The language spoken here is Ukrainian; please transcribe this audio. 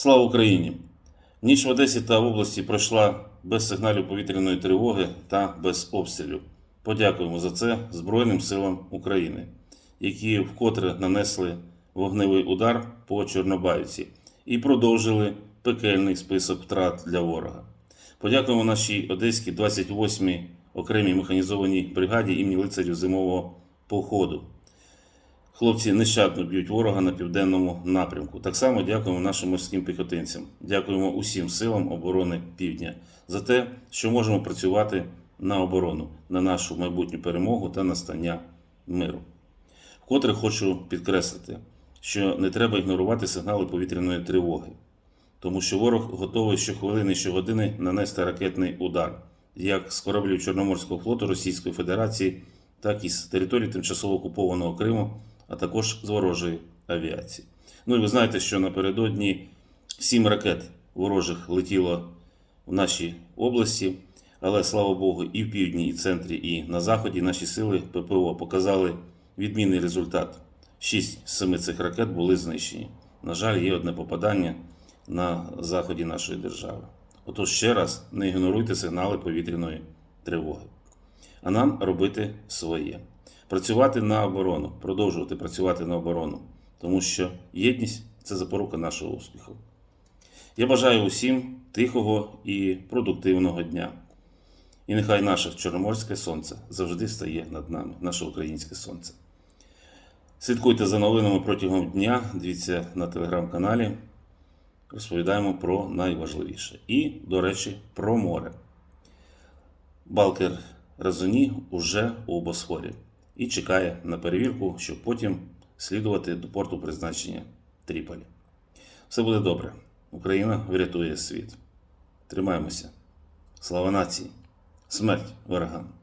Слава Україні! Ніч в Одесі та області пройшла без сигналів повітряної тривоги та без обстрілів. Подякуємо за це Збройним силам України, які вкотре нанесли вогневий удар по Чорнобаївці і продовжили пекельний список втрат для ворога. Подякуємо нашій Одеській 28-й окремій механізованій бригаді імені лицарів зимового походу. Хлопці нещадно б'ють ворога на південному напрямку. Так само дякуємо нашим морським піхотинцям. Дякуємо усім силам оборони Півдня за те, що можемо працювати на оборону, на нашу майбутню перемогу та настання миру. Вкотре хочу підкреслити, що не треба ігнорувати сигнали повітряної тривоги, тому що ворог готовий щохвилини, щогодини нанести ракетний удар, як з кораблів Чорноморського флоту Російської Федерації, так і з території тимчасово окупованого Криму, а також з ворожої авіації. Ну і ви знаєте, що напередодні сім ракет ворожих летіло в нашій області, але слава Богу, і в півдні, і в центрі, і на заході наші сили ППО показали відмінний результат. Шість з семи цих ракет були знищені. На жаль, є одне попадання на заході нашої держави. Отож, ще раз не ігноруйте сигнали повітряної тривоги. А нам робити своє. Працювати на оборону, продовжувати працювати на оборону, тому що єдність це запорука нашого успіху. Я бажаю усім тихого і продуктивного дня. І нехай наше Чорноморське сонце завжди стає над нами, наше українське сонце. Слідкуйте за новинами протягом дня, дивіться на телеграм-каналі. Розповідаємо про найважливіше. І, до речі, про море. Балкер Разуні уже у Босфорі і чекає на перевірку, щоб потім слідувати до порту призначення Тріполі. Все буде добре. Україна врятує світ. Тримаємося. Слава нації! Смерть ворогам!